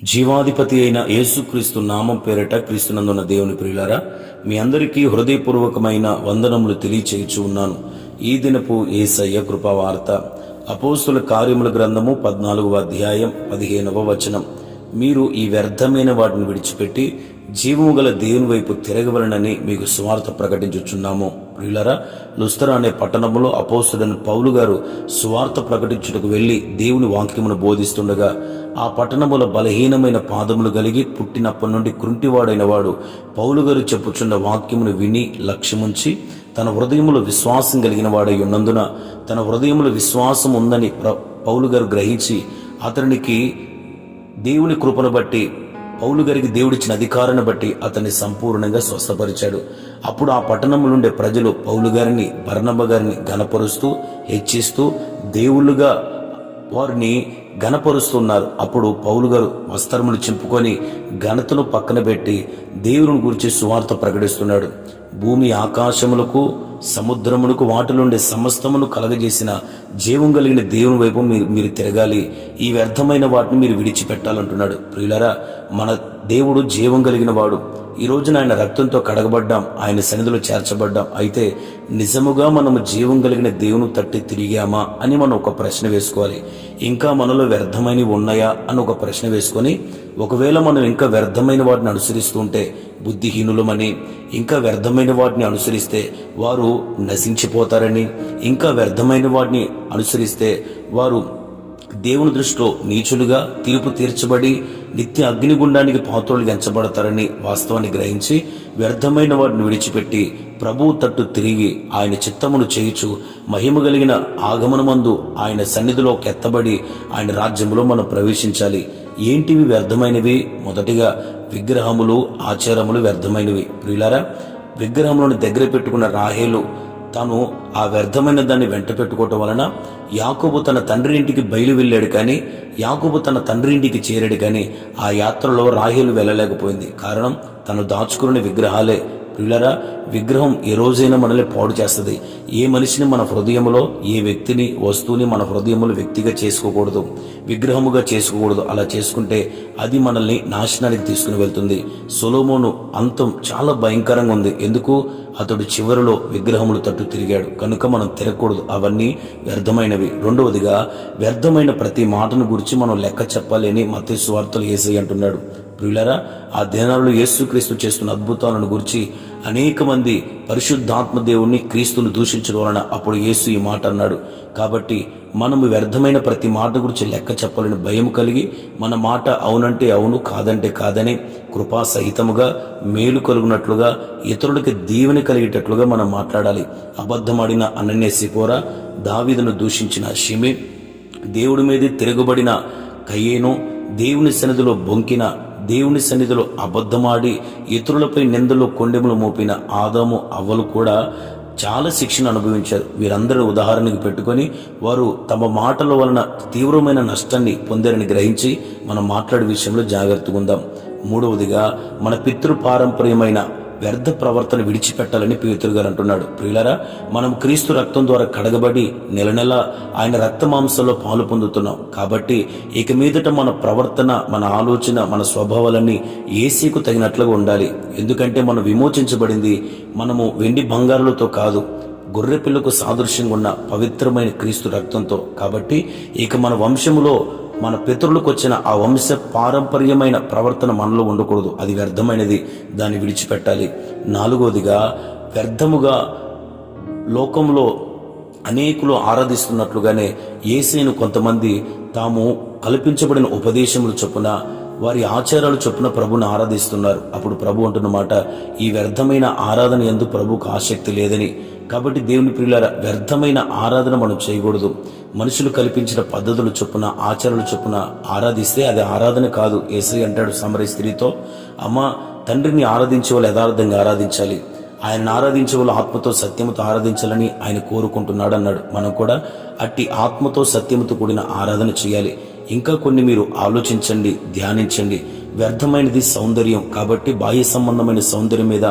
జీవాధిపతి అయిన యేసుక్రీస్తు నామం పేరిట క్రీస్తునందున్న దేవుని ప్రియులారా మీ అందరికీ హృదయపూర్వకమైన వందనములు తెలియచేయచ్చు ఉన్నాను. ఈ దినపు ఏసయ్య కృపావార్త అపోస్తుల కార్యముల గ్రంథము పద్నాలుగవ అధ్యాయం పదిహేనవ వచనం. మీరు ఈ వ్యర్థమైన వాటిని విడిచిపెట్టి జీవము గల దేవుని వైపు తిరగవలనని మీకు సువార్త ప్రకటించుచున్నాము. ప్రియులరా లుస్తర అనే పట్టణంలో అపోస్తుడైన పౌలు గారు సువార్త ప్రకటించుటకు వెళ్ళి దేవుని వాక్యమును బోధిస్తుండగా ఆ పట్టణముల బలహీనమైన పాదములు కలిగి పుట్టినప్పటి నుండి కృంటివాడైన వాడు పౌలు గారు చెప్పుచున్న వాక్యమును విని లక్ష్యముంచి తన హృదయములో విశ్వాసం కలిగిన వాడై ఉన్నందున తన హృదయములో విశ్వాసం ఉందని ప్ర- పౌలు గారు గ్రహించి అతనికి దేవుని కృపను బట్టి పౌలు గారికి దేవుడిచ్చిన అధికారాన్ని బట్టి అతన్ని సంపూర్ణంగా స్వస్థపరిచాడు. అప్పుడు ఆ పట్టణంలో ఉండే ప్రజలు పౌలు గారిని బర్ణబ గారిని గనపరుస్తూ హెచ్చిస్తూ దేవుళ్ళుగా వారిని ఘనపరుస్తున్నారు. అప్పుడు పౌలు గారు వస్త్రములు చింపుకొని ఘనతను పక్కన పెట్టి దేవుని గురించి సువార్త ప్రకటిస్తున్నాడు. భూమి ఆకాశములకు సముద్రములకు వాటిలుండే సమస్తమును కలగజేసిన జీవం కలిగిన దేవుని వైపు మీరు మీరు తిరగాలి. ఈ వ్యర్థమైన వాటిని మీరు విడిచిపెట్టాలంటున్నాడు. ప్రియులరా మన దేవుడు జీవం కలిగిన వాడు. ఈ రోజున ఆయన రక్తంతో కడగబడ్డాం ఆయన సన్నిధిలో చేర్చబడ్డాం. అయితే నిజముగా మనము జీవం కలిగిన దేవుని తట్టి తిరిగామా అని మనం ఒక ప్రశ్న వేసుకోవాలి. ఇంకా మనలో వ్యర్థమైనవి ఉన్నాయా అని ఒక ప్రశ్న వేసుకొని ఒకవేళ మనం ఇంకా వ్యర్థమైన వాటిని అనుసరిస్తుంటే బుద్ధిహీనులమని ఇంకా వ్యర్థమైన వాటిని అనుసరిస్తే వారు నశించిపోతారని ఇంకా వ్యర్థమైన వాటిని అనుసరిస్తే వారు దేవుని దృష్టిలో నీచులుగా తీర్పు తీర్చబడి నిత్య అగ్నిగుండానికి పాత్రలు ఎంచబడతారని వాస్తవాన్ని గ్రహించి వ్యర్థమైన వారిని విడిచిపెట్టి ప్రభువు తట్టు తిరిగి ఆయన చిత్తమును చేయుచు మహిమ కలిగిన ఆగమనమందు ఆయన సన్నిధిలో కెత్తబడి ఆయన రాజ్యములో మనం ప్రవేశించాలి. ఏంటివి వ్యర్థమైనవి? మొదటిగా విగ్రహములు ఆచారములు వ్యర్థమైనవి. ప్రియులారా విగ్రహములను దగ్గర పెట్టుకున్న రాహేలు తాను ఆ వ్యర్థమైన దాన్ని వెంట పెట్టుకోవటం వలన యాకోబు తన తండ్రి ఇంటికి బయలు వెళ్ళాడు కానీ యాకోబు తన తండ్రి ఇంటికి చేరాడు కానీ ఆ యాత్రలో రాహేలు వెళ్ళలేకపోయింది. కారణం తను దాచుకున్న విగ్రహాలే. ప్రియులరా విగ్రహం ఏ రోజైనా మనల్ని పాడు చేస్తుంది. ఏ మనిషిని మన హృదయంలో ఏ వ్యక్తిని వస్తువుని మన హృదయంలో వ్యక్తిగా చేసుకోకూడదు విగ్రహముగా చేసుకోకూడదు. అలా చేసుకుంటే అది మనల్ని నాశనానికి తీసుకుని వెళ్తుంది. సొలోమోను అంతం చాలా భయంకరంగా ఉంది. ఎందుకు? అతడు చివరిలో విగ్రహములు తట్టు తిరిగాడు. కనుక మనం తిరగకూడదు అవన్నీ వ్యర్థమైనవి. రెండవదిగా వ్యర్థమైన ప్రతి మాటను గురించి మనం లెక్క చెప్పాలి అని మత స్వార్థలు ఏసై అంటున్నాడు. ప్రియులరా ఆ దినాలలో యేసుక్రీస్తు చేస్తున్న అద్భుతాలను గురించి అనేక మంది పరిశుద్ధాత్మ దేవుణ్ణి క్రీస్తును దూషించడం వలన అప్పుడు యేసు ఈ మాట అన్నాడు. కాబట్టి మనము వ్యర్థమైన ప్రతి మాట గురించి లెక్క చెప్పాలని భయం కలిగి మన మాట అవునంటే అవును కాదంటే కాదని కృపా సహితముగా మేలు కలుగునట్లుగా ఇతరులకి దీవెన కలిగేటట్లుగా మనం మాట్లాడాలి. అబద్ధమాడిన అనన్య సిపోరా దావీదును దూషించిన షిమి దేవుడి మీద తిరగబడిన కయ్యేను దేవుని సన్నిధిలో బొంకిన దేవుని సన్నిధిలో అబద్ధమాడి ఇతరులపై నిందలు కొండెములు మోపిన ఆదాము అవ్వలు కూడా చాలా శిక్షణ అనుభవించారు. వీరందరూ ఉదాహరణకు పెట్టుకొని వారు తమ మాటల వలన తీవ్రమైన నష్టాన్ని పొందారని గ్రహించి మనం మాట్లాడే విషయంలో జాగ్రత్తగా ఉందాం. మూడవదిగా మన పితృ పారంపర్యమైన వ్యర్థ ప్రవర్తన విడిచిపెట్టాలని పేతురు గారు అంటున్నాడు. ప్రియులరా మనం క్రీస్తు రక్తం ద్వారా కడగబడి నెల నెల ఆయన రక్త మాంసంలో పాలు పొందుతున్నాం. కాబట్టి ఇక మీదట మన ప్రవర్తన మన ఆలోచన మన స్వభావాలన్నీ ఏసీకు తగినట్లుగా ఉండాలి. ఎందుకంటే మనం విమోచించబడింది మనము వెండి బంగారులతో కాదు గొర్రెపిల్లకు సాదృశ్యంగా ఉన్న పవిత్రమైన క్రీస్తు రక్తంతో. కాబట్టి ఇక మన వంశములో మన పితరులకు వచ్చిన ఆ వంశ పారంపర్యమైన ప్రవర్తన మనలో ఉండకూడదు. అది వ్యర్థమైనది. దాన్ని విడిచిపెట్టాలి. నాలుగోదిగా వ్యర్థముగా లోకంలో అనేకులు ఆరాధిస్తున్నట్లుగానే ఏసైను కొంతమంది తాము కల్పించబడిన ఉపదేశములు చొప్పున వారి ఆచారాలు చొప్పున ప్రభుని ఆరాధిస్తున్నారు. అప్పుడు ప్రభు అంటున్నమాట ఈ వ్యర్థమైన ఆరాధన ఎందు ప్రభుకు ఆసక్తి లేదని. కాబట్టి దేవుని ప్రియులార వ్యర్థమైన ఆరాధన మనం చేయకూడదు. మనుషులు కల్పించిన పద్ధతులు చొప్పున ఆచారాలు చొప్పున ఆరాధిస్తే అది ఆరాధన కాదు. ఏసై అంటాడు సమర స్త్రీతో అమ్మ తండ్రిని ఆరాధించే వాళ్ళు యథార్థంగా ఆరాధించాలి. ఆయన ఆరాధించే వాళ్ళు ఆత్మతో సత్యముతో ఆరాధించాలని ఆయన కోరుకుంటున్నాడు అన్నాడు మనం కూడా అట్టి ఆత్మతో సత్యముతో కూడిన ఆరాధన చేయాలి. ఇంకా కొన్ని మీరు ఆలోచించండి ధ్యానించండి. వ్యర్థమైనది సౌందర్యం. కాబట్టి బాహ్య సంబంధమైన సౌందర్యం మీద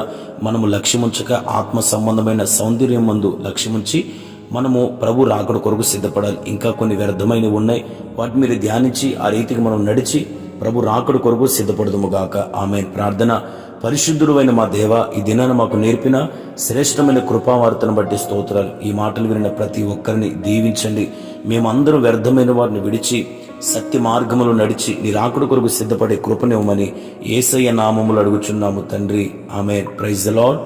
మనము లక్ష్యముంచక ఆత్మ సంబంధమైన సౌందర్యం మందు లక్ష్యముంచి మనము ప్రభు రాకడ కొరకు సిద్ధపడాలి. ఇంకా కొన్ని వ్యర్థమైనవి ఉన్నాయి. వాటి మీరు ధ్యానించి ఆ రీతికి మనం నడిచి ప్రభు రాకడ కొరకు సిద్ధపడదుము గాక. ఆమె ప్రార్థన. పరిశుద్ధుడైన మా దేవ ఈ దినాన మాకు నేర్పిన శ్రేష్టమైన కృపావార్తను బట్టి స్తోత్రాలు. ఈ మాటలు వినిన ప్రతి ఒక్కరిని దీవించండి. మేమందరం వ్యర్థమైన వారిని విడిచి సత్య మార్గములు నడిచి నీ రాకుడు కొరకు సిద్ధపడే కృపనివ్వమని ఏసయ్య నామములు అడుగుచున్నాము తండ్రి. ఆమె ప్రైజ్ లాడ్